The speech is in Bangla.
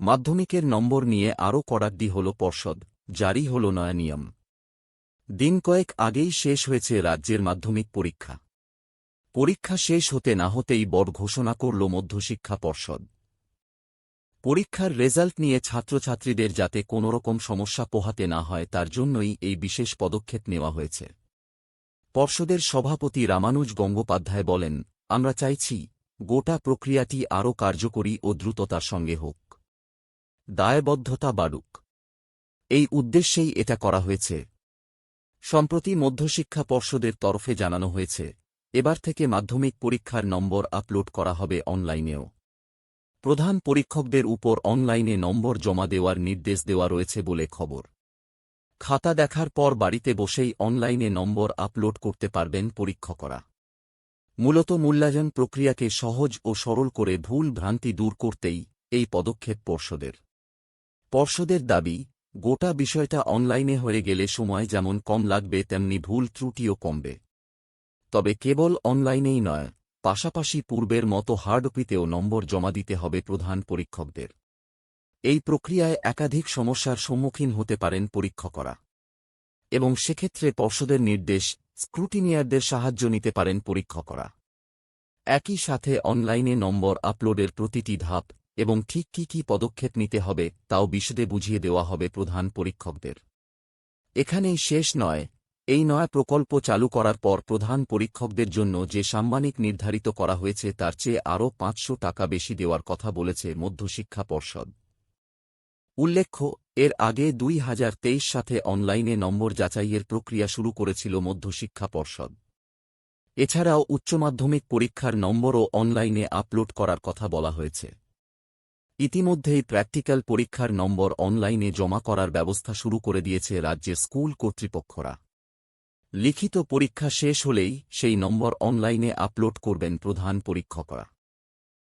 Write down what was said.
মাধ্যমিকের নম্বর নিয়ে আরও কড়াকডি হল পর্ষদ, জারি হল নয়া নিয়ম। দিন কয়েক আগেই শেষ হয়েছে রাজ্যের মাধ্যমিক পরীক্ষা। পরীক্ষা শেষ হতে না হতেই বড় ঘোষণা করল মধ্যশিক্ষা পর্ষদ। পরীক্ষার রেজাল্ট নিয়ে ছাত্রছাত্রীদের যাতে কোনোরকম সমস্যা পোহাতে না হয় তার জন্যই এই বিশেষ পদক্ষেপ নেওয়া হয়েছে। পর্ষদের সভাপতি রামানুজ গঙ্গোপাধ্যায় বলেন, আমরা চাইছি গোটা প্রক্রিয়াটি আরও কার্যকরী ও দ্রুততার সঙ্গে হোক। দায়বদ্ধতা বাড়ুক। এই উদ্দেশ্যেই এটা করা হয়েছে। সম্প্রতি মধ্যশিক্ষা পর্ষদের তরফে জানানো হয়েছে, এবার থেকে মাধ্যমিক পরীক্ষার নম্বর আপলোড করা হবে অনলাইনেও। প্রধান পরীক্ষকদের উপর অনলাইনে নম্বর জমা দেওয়ার নির্দেশ দেওয়া রয়েছে বলে খবর। খাতা দেখার পর বাড়িতে বসেই অনলাইনে নম্বর আপলোড করতে পারবেন পরীক্ষকরা। মূলত মূল্যায়ন প্রক্রিয়াকে সহজ ও সরল করে ভুল ভ্রান্তি দূর করতেই এই পদক্ষেপ পর্ষদের। পর্ষদের দাবি, গোটা বিষয়টা অনলাইনে হয়ে গেলে সময় যেমন কম লাগবে তেমনি ভুল ত্রুটিও কমবে। তবে কেবল অনলাইনেই নয়, পাশাপাশি পূর্বের মতো হার্ডকপিতেও নম্বর জমা দিতে হবে প্রধান পরীক্ষকদের। এই প্রক্রিয়ায় একাধিক সমস্যার সম্মুখীন হতে পারেন পরীক্ষকরা। এবং সেক্ষেত্রে পর্ষদের নির্দেশ, স্ক্রুটিনিয়ারদের সাহায্য নিতে পারেন পরীক্ষকরা। একই সাথে অনলাইনে নম্বর আপলোডের প্রতিটি ধাপ এবং ঠিক কী কী পদক্ষেপ নিতে হবে তাও বিশদে বুঝিয়ে দেওয়া হবে প্রধান পরীক্ষকদের। এখানেই শেষ নয়, এই নয়া প্রকল্প চালু করার পর প্রধান পরীক্ষকদের জন্য যে সাম্মানিক নির্ধারিত করা হয়েছে তার চেয়ে আরও পাঁচশো টাকা বেশি দেওয়ার কথা বলেছে মধ্যশিক্ষা পর্ষদ। উল্লেখ্য, এর আগে দুই হাজার তেইশ সাথে অনলাইনে নম্বর যাচাইয়ের প্রক্রিয়া শুরু করেছিল মধ্যশিক্ষা পর্ষদ। এছাড়াও উচ্চমাধ্যমিক পরীক্ষার নম্বরও অনলাইনে আপলোড করার কথা বলা হয়েছে। ইতিমধ্যেই প্র্যাকটিক্যাল পরীক্ষার নম্বর অনলাইনে জমা করার ব্যবস্থা শুরু করে দিয়েছে রাজ্যের স্কুল কর্তৃপক্ষরা। লিখিত পরীক্ষা শেষ হলেই সেই নম্বর অনলাইনে আপলোড করবেন প্রধান পরীক্ষকরা।